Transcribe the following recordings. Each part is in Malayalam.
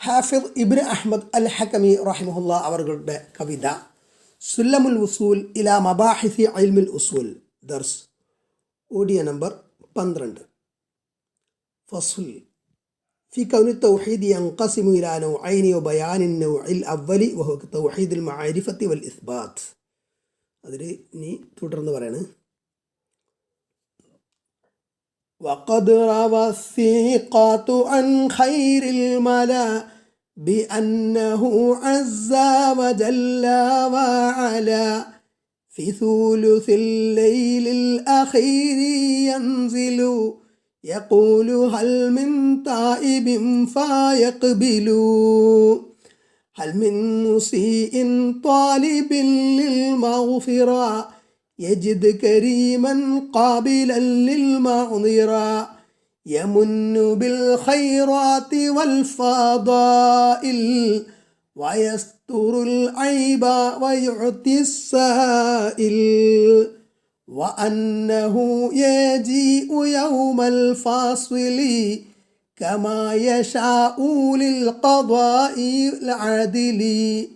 ഹാഫിദ് ഇബ്ൻ അഹ്മദ് അൽ ഹക്കമി റഹിമുല്ല അവരുടെ കവിത സുല്ലമുൽ ഉസൂൽ ഇല മബാഹിസി അൽമുൽ ഉസൂൽ ദർസ് ഓഡിയോ നമ്പർ പന്ത്രണ്ട് ഫസുൽ في كون التوحيد ينقسم إلى نوعين وبيان النوع الأول وهو توحيد المعرفة والإثبات അതിൽ ഇനി തുടർന്ന് പറയാണ് وقد روى الثقات عن خير الملا بأنه عز وجل وعلا في ثلث الليل الأخير ينزل يقول هل من تائب فيقبل؟ هل من مسيء طالب للمغفرة؟ يجد كريما قابلا للمعذرة. يمن بالخيرات والفضائل ويستر العيب ويعطي السائل وأنه يجيء يوم الفاصل كما يشاء للقضاء العدل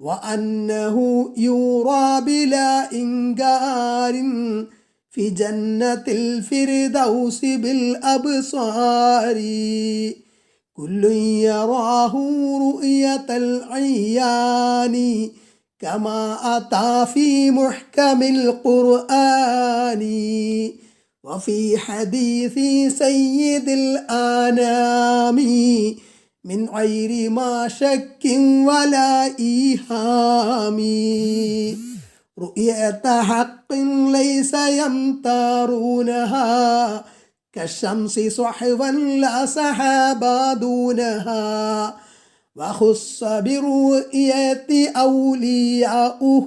وأنه يرى بلا إنكار في جنة الفردوس بالأبصار. كل يراه رؤية العيان كما أتى في محكم القرآن. وفي حديث سيد الأنام من غير ما شك ولا إيهام. رؤية حق ليس يمتارونها كالشمس صحفا لا سحاب دونها. وخص برؤية أولياؤه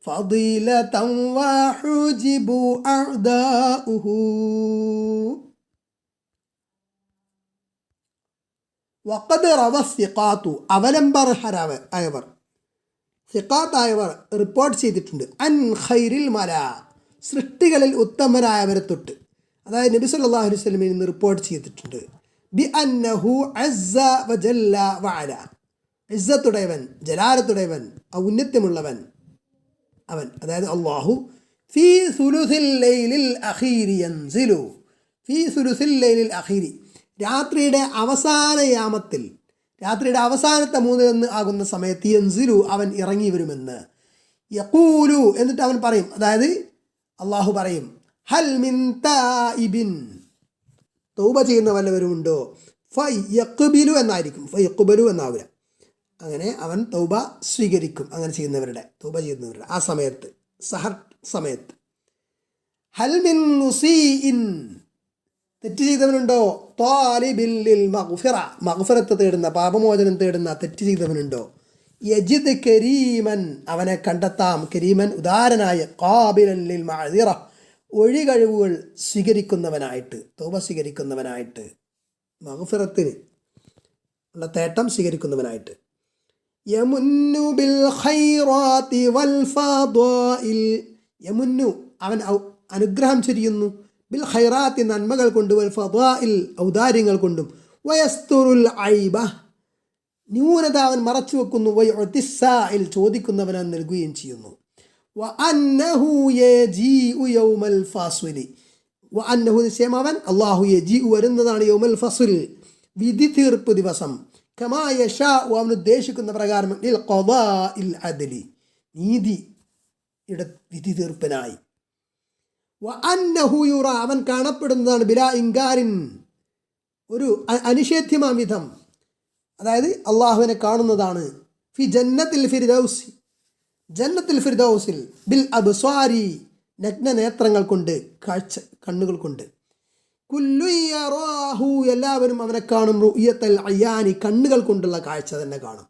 فضيلة وحجب أعداؤه. وقد روى الثقات أولا برحر أيضا. സിഖാത്തായവർ റിപ്പോർട്ട് ചെയ്തിട്ടുണ്ട്. അൻ ഖൈരിൽ മല. സൃഷ്ടികളിൽ ഉത്തമരായവരെ തൊട്ട്. അതായത് നബി സല്ലല്ലാഹു അലൈഹി വസല്ലമയിൽ നിന്ന് റിപ്പോർട്ട് ചെയ്തിട്ടുണ്ട്. ബി അന്നഹു അസ്സ വജല്ല വഅല ഇസ്സത്തുടയവൻ ജലാലത്തുടയവൻ ഔന്നത്യമുള്ളവൻ അവൻ. അതായത് അള്ളാഹു ഫീ സുലുസിൽ ലൈലിൽ അഖീരി യൻസിലു. ഫീ സുലുസിൽ ലൈലിൽ അഖീരി. രാത്രിയുടെ അവസാന യാമത്തിൽ രാത്രിയുടെ അവസാനത്തെ മൂന്ന് ആകുന്ന സമയത്ത് യൻസിലു അവൻ ഇറങ്ങി വരുമെന്ന്. യക്കൂലു എന്നിട്ട് അവൻ പറയും അതായത് അള്ളാഹു പറയും ഹൽ മിൻ തായിബിൻ തൗബ ചെയ്യുന്ന വല്ലവരുമുണ്ടോ ഫൈ യക്കുബിലു എന്നായിരിക്കും ഫൈ യക്കുബലു എന്നാവില്ല അങ്ങനെ അവൻ തൗബ സ്വീകരിക്കും അങ്ങനെ ചെയ്യുന്നവരുടെ തൗബ ചെയ്യുന്നവരുടെ. ആ സമയത്ത് സഹർ സമയത്ത്. ഹൽമിൻ മുസീഇൻ. തെറ്റ് ചെയ്തവനുണ്ടോ? താലിബില്ലിൽ മഹുഫിറ മഹുഫിറത്ത് തേടുന്ന പാപമോചനം തേടുന്ന തെറ്റ് ചെയ്തവനുണ്ടോ? യജിദ് കരീമൻ അവനെ കണ്ടെത്താം. കരീമൻ ഉദാരനായ ലിൽ മഴതിറ ഒഴികഴിവുകൾ സ്വീകരിക്കുന്നവനായിട്ട് തോപ സ്വീകരിക്കുന്നവനായിട്ട് മഹുഫിറത്തിന് ഉള്ള തേട്ടം സ്വീകരിക്കുന്നവനായിട്ട്. യമുന്നു ബിൽ ഖൈറാത്തി വൽ യമുന്നു അവൻ അനുഗ്രഹം ചൊരിയുന്നു. ബിൽ ഖൈറാത്തി നന്മകൾ കൊണ്ടും വൽ ഔദാര്യങ്ങൾ കൊണ്ടും വയസ്തുറുൽ ഐബ. ന്യൂനത അവൻ മറച്ചു വെക്കുന്നു. വയൊത്തിസായിൽ ചോദിക്കുന്നവൻ നൽകുകയും ചെയ്യുന്നു. വ വ അവൻ അള്ളാഹു യജീഉ വരുന്നതാണ് യൗമൽ ഫസുൽ. വിധി തീർപ്പ് ദിവസം. കമാ അവൻ ഉദ്ദേശിക്കുന്ന പ്രകാരം അദലി. നീതി ഇട വിധി തീർപ്പിനായി. അന്നഹുയുറ അവൻ കാണപ്പെടുന്നതാണ് ബിലാ ഇങ്കാരിൻ ഒരു അനിഷേധ്യമാം വിധം. അതായത് അള്ളാഹുവിനെ കാണുന്നതാണ്. ഫി ജന്നത്തിൽ ഫിർദൗസ്. ജന്നത്തിൽ ഫിർദൗസിൽ ബിൽ അബ്സ്വാരി നഗ്ന നേത്രങ്ങൾ കൊണ്ട് കാഴ്ച കണ്ണുകൾ കൊണ്ട്. കുല്ലുയ്യറാഹു എല്ലാവരും അവനെ കാണും. റുയ്യത്തൽ അയ്യാനി കണ്ണുകൾ കൊണ്ടുള്ള കാഴ്ച തന്നെ കാണും.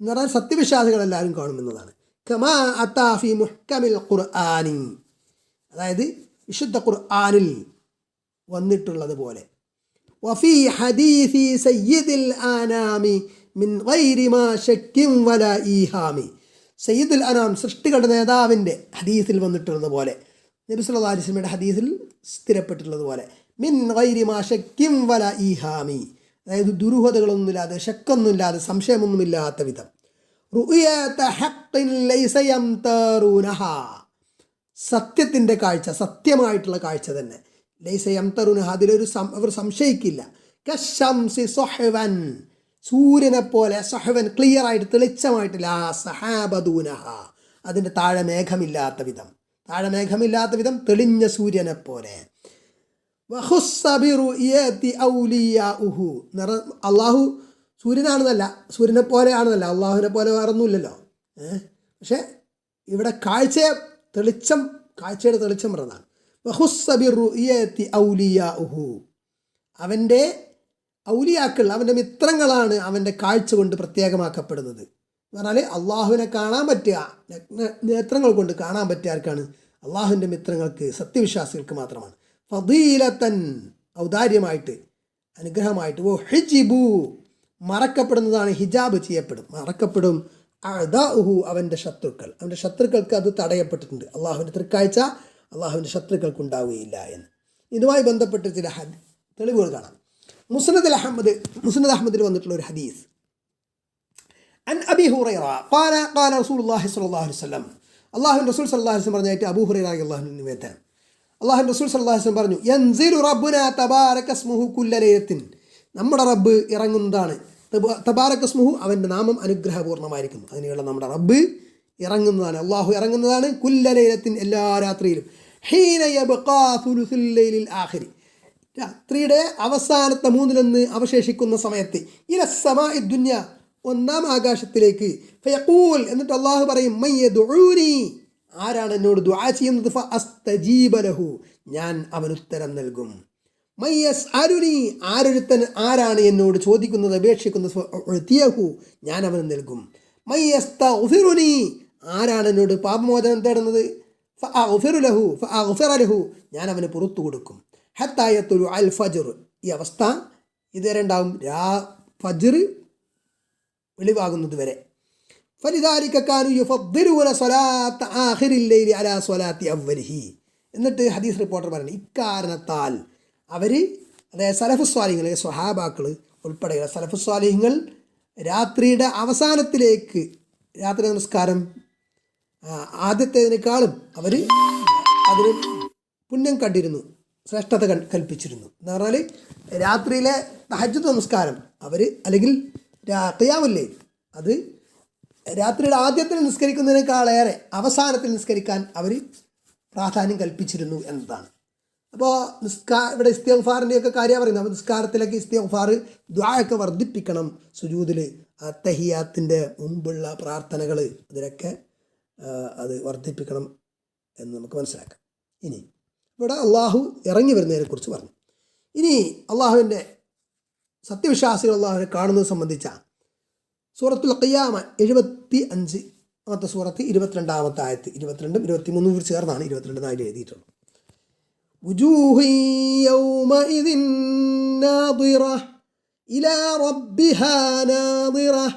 എന്ന് പറഞ്ഞാൽ സത്യവിശ്വാസികൾ എല്ലാവരും കാണുമെന്നതാണ് കമാ അത്താഫി മുഹ്കമിൽ ഖുർആാനി അതായത് വിശുദ്ധ ഖുർആാനിൽ വന്നിട്ടുള്ളത് പോലെ. വഫി സയ്യിദിൽ അനാം സൃഷ്ടികളുടെ നേതാവിന്റെ ഹദീസിൽ വന്നിട്ടുള്ളത് പോലെ. നബി ഹദീസിൽ സ്ഥിരപ്പെട്ടിട്ടുള്ളത് പോലെ. മിൻ ഗൈരി മാ ശക്കിം വല ഈഹാമി. അതായത് ദുരൂഹതകളൊന്നുമില്ലാതെ ശക്കൊന്നുമില്ലാതെ സംശയമൊന്നുമില്ലാത്ത വിധം. സത്യത്തിന്റെ കാഴ്ച സത്യമായിട്ടുള്ള കാഴ്ച തന്നെ. ലൈസയം തരുണ അതിലൊരു അവർ സംശയിക്കില്ല. കശംസി സൊഹവൻ സൂര്യനെ പോലെ സഹവൻ ക്ലിയർ ആയിട്ട് തെളിച്ചമായിട്ട് ലാ സഹാബദൂനഹ അതിന്റെ താഴെ മേഘമില്ലാത്ത വിധം. താഴെ മേഘമില്ലാത്ത വിധം തെളിഞ്ഞ സൂര്യനെ പോലെ. നിറ- അള്ളാഹു സൂര്യനാണെന്നല്ല സൂര്യനെ പോലെയാണെന്നല്ല അള്ളാഹുവിനെ പോലെ വേറൊന്നുമില്ലല്ലോ. പക്ഷേ ഇവിടെ കാഴ്ചയെ തെളിച്ചം കാഴ്ചയുടെ തെളിച്ചം പറഞ്ഞതാണ്. അവന്റെ ഔലിയാക്കൾ അവന്റെ മിത്രങ്ങളാണ് അവന്റെ കാഴ്ച കൊണ്ട് പ്രത്യേകമാക്കപ്പെടുന്നത്. എന്ന് പറഞ്ഞാൽ അള്ളാഹുവിനെ കാണാൻ പറ്റുക നേത്രങ്ങൾ കൊണ്ട് കാണാൻ പറ്റിയ ആർക്കാണ്? അള്ളാഹുവിന്റെ മിത്രങ്ങൾക്ക് സത്യവിശ്വാസികൾക്ക് മാത്രമാണ്. ഫദീലത്തൻ ഔദാര്യമായിട്ട് അനുഗ്രഹമായിട്ട്. ഓ ഹിജിബു മറക്കപ്പെടുന്നതാണ് ഹിജാബ് ചെയ്യപ്പെടും. മറക്കപ്പെടും അദാഹു അവന്റെ ശത്രുക്കൾ. അവന്റെ ശത്രുക്കൾക്ക് അത് തടയപ്പെട്ടിട്ടുണ്ട്. അള്ളാഹുവിന്റെ തൃക്കാഴ്ച അള്ളാഹുവിന്റെ ശത്രുക്കൾക്ക് ഉണ്ടാവുകയില്ല എന്ന്. ഇതുമായി ബന്ധപ്പെട്ട ചില തെളിവുകൾ കാണാം. മുസ്ലദ് അഹമ്മദ് മുസ്നദ് അഹമ്മദിൽ വന്നിട്ടുള്ള ഒരു ഹദീസ്. അൻ അബി ഹുറൈറ കാല കാല റസൂൽ അള്ളാഹി സ്വല്ലാഹു അലൈഹി വസ്ലം അള്ളാഹു റസൂൽ സല്ലാഹു വസ്ലം പറഞ്ഞായിട്ട് അബൂ ഹുറൈറ അള്ളാഹു നിവേദനം അള്ളാഹു റസൂൽ സല്ലാഹു വസ്ലം പറഞ്ഞു യൻസിലു റബ്ബുന തബാരക സ്മുഹു കുല്ലലയത്തിൻ. നമ്മുടെ റബ്ബ് ഇറങ്ങുന്നതാണ്. തബ- തബാരകസ്മുഹു അവന്റെ നാമം അനുഗ്രഹപൂർണമായിരിക്കുന്നു അതിനുള്ള നമ്മുടെ റബ്ബ് ഇറങ്ങുന്നതാണ്. അള്ളാഹു ഇറങ്ങുന്നതാണ് കുല്ലലൈലത്തിൻ എല്ലാ രാത്രിയിലും. രാത്രിയുടെ അവസാനത്തെ മൂന്നിലൊന്ന് അവശേഷിക്കുന്ന സമയത്ത് ഇല സമാ ദുന്യ ഒന്നാം ആകാശത്തിലേക്ക്. ഫയഖൂൽ എന്നിട്ട് അള്ളാഹു പറയും മയ്യ ദുഴൂനി ആരാണ് എന്നോട് ദുആ ചെയ്യുന്നത്? ഫ അസ്തജീബലഹു ഞാൻ അവന് ഉത്തരം നൽകും. മയ്യസ് അരുണി ആരൊരുത്തൻ ആരാണ് എന്നോട് ചോദിക്കുന്നത് അപേക്ഷിക്കുന്നത് ഞാൻ അവന് നൽകും. മയ്യസ്തഗ്ഫിറുനി ആരാണ് എന്നോട് പാപമോചനം തേടുന്നത്? ലഹു ലഹു ഞാൻ അവന് പുറത്തു കൊടുക്കും. ഹത്തായത്തുലു അൽ ഫജർ ഈ അവസ്ഥ ഇതുവരെ ഉണ്ടാവും രാ ഫജർ വെളിവാകുന്നത് വരെ ഫലിദാലിക കാനു യുഫദ്ദിലൂന സ്വലാത്ത ആഖിറിൽ ലൈലി അലാ സ്വലാത്തി അവ്വലിഹി. എന്നിട്ട് ഹദീസ് റിപ്പോർട്ടർ പറയുന്നത് ഇക്കാരണത്താൽ അവർ അതായത് സലഫ് സ്വാലിങ്ങൾ സ്വഹാബാക്കൾ ഉൾപ്പെടെയുള്ള സലഫ് സ്വാലിഹ്യങ്ങൾ രാത്രിയുടെ അവസാനത്തിലേക്ക് രാത്രി നമസ്കാരം ആദ്യത്തേതിനേക്കാളും അവർ അതിന് പുണ്യം കണ്ടിരുന്നു ശ്രേഷ്ഠത കൽ- കൽപ്പിച്ചിരുന്നു. എന്ന് പറഞ്ഞാൽ രാത്രിയിലെ തഹജ് നമസ്കാരം അവർ അല്ലെങ്കിൽ രാത്രിയാവില്ലേ അത് രാത്രിയുടെ ആദ്യത്തിൽ നിസ്കരിക്കുന്നതിനേക്കാളേറെ അവസാനത്തിൽ നിസ്കരിക്കാൻ അവർ പ്രാധാന്യം കൽപ്പിച്ചിരുന്നു എന്നതാണ്. അപ്പോൾ നിസ്കാ ഇവിടെ ഇസ്തിയഫാറിന്റെയൊക്കെ കാര്യമാണ് പറയുന്നത് അപ്പോൾ നിസ്കാരത്തിലൊക്കെ ഇസ്തിഗ്ഫാർ ദ്വായൊക്കെ വർദ്ധിപ്പിക്കണം സുജൂതിൽ തഹിയാത്തിന്റെ മുമ്പുള്ള പ്രാർത്ഥനകൾ അതിലൊക്കെ അത് വർദ്ധിപ്പിക്കണം എന്ന് നമുക്ക് മനസ്സിലാക്കാം. ഇനി ഇവിടെ അള്ളാഹു ഇറങ്ങി വരുന്നതിനെക്കുറിച്ച് പറഞ്ഞു. ഇനി അള്ളാഹുവിന്റെ സത്യവിശ്വാസികൾ അള്ളാഹുവിനെ കാണുന്നത് സംബന്ധിച്ച സൂറത്തുൽ ഖിയാമ എഴുപത്തി അഞ്ച് ആമത്തെ സൂറത്ത് ഇരുപത്തിരണ്ടാമത്തെ ആയത്ത് ഇരുപത്തിരണ്ടും കൂടി ചേർന്നാണ് ഇരുപത്തിരണ്ട് നാല് എഴുതിയിട്ടുള്ളത്. وجوه يومئذ ناظرة إلى ربها ناظرة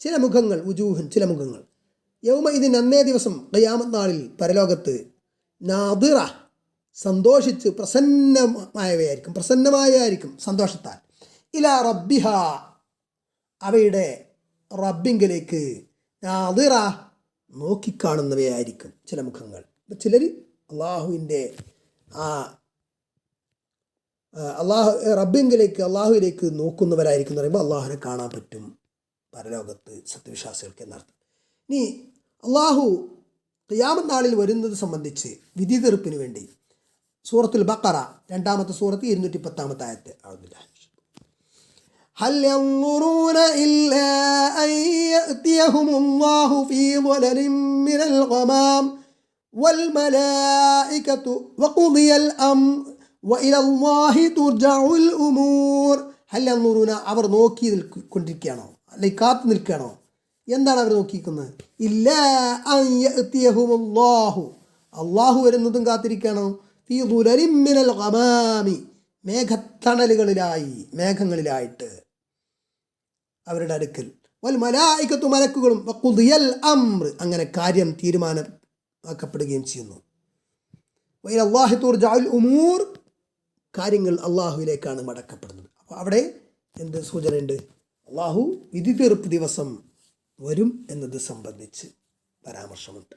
ചില മുഖങ്ങൾ ഉജൂഹൻ ചില മുഖങ്ങൾ യൗമ ഇതിന് അന്നേ ദിവസം ഖിയാമത്ത് നാളിൽ പരലോകത്ത് നാദിറ സന്തോഷിച്ച് പ്രസന്നമായവയായിരിക്കും പ്രസന്നമായവയായിരിക്കും സന്തോഷത്താൽ ഇല റബ്ബിഹ അവയുടെ റബ്ബിങ്കിലേക്ക് നാദിറ നോക്കിക്കാണുന്നവയായിരിക്കും ചില മുഖങ്ങൾ ചിലർ അള്ളാഹുവിൻ്റെ ആ ആ, അള്ളാഹു റബ്ബിങ്കിലേക്ക് അള്ളാഹുവിലേക്ക് നോക്കുന്നവരായിരിക്കും എന്ന് പറയുമ്പോൾ അള്ളാഹുവിനെ കാണാൻ പറ്റും പരലോകത്ത് സത്യവിശ്വാസികൾക്ക് എന്നർത്ഥം ഇനി അള്ളാഹു ഖിയാമത്ത് നാളിൽ വരുന്നത് സംബന്ധിച്ച് വിധി തീർപ്പിന് വേണ്ടി സൂറത്തുൽ ബക്കറ രണ്ടാമത്തെ സൂറത്ത് ഇരുന്നൂറ്റി പത്താമത്തെ ആയത്ത് ആവുന്നില്ല هل ينظرون إلا أن يأتيهم الله في ظلل من الغمام والملائكة وقضي الأمر وإلى الله ترجع الأمور هل ينظرون അവർ നോക്കി നിൽക്ക- കൊണ്ടിരിക്കുകയാണോ അല്ലെങ്കിൽ കാത്തു നിൽക്കുകയാണോ എന്താണ് അവർ നോക്കിയിരിക്കുന്നത് ഇല്ല അള്ളാഹു അള്ളാഹു വരുന്നതും കാത്തിരിക്കുകയാണോ ഫീ ദുലലിൻ മിനൽ ഗമാമി മേഘത്തണലുകളിലായി മേഘങ്ങളിലായിട്ട് അവരുടെ അടുക്കൽ വൽ മലായിക്കത്തു മലക്കുകളും വഖുദിയൽ അംർ അങ്ങനെ കാര്യം തീരുമാനമാക്കപ്പെടുകയും ചെയ്യുന്നു. ഉമൂർ കാര്യങ്ങൾ അള്ളാഹുവിലേക്കാണ് മടക്കപ്പെടുന്നത്. അപ്പോൾ അവിടെ എന്ത് സൂചനയുണ്ട്? അള്ളാഹു വിധി തീർപ്പ് ദിവസം വരും എന്നത് സംബന്ധിച്ച് പരാമർശമുണ്ട്.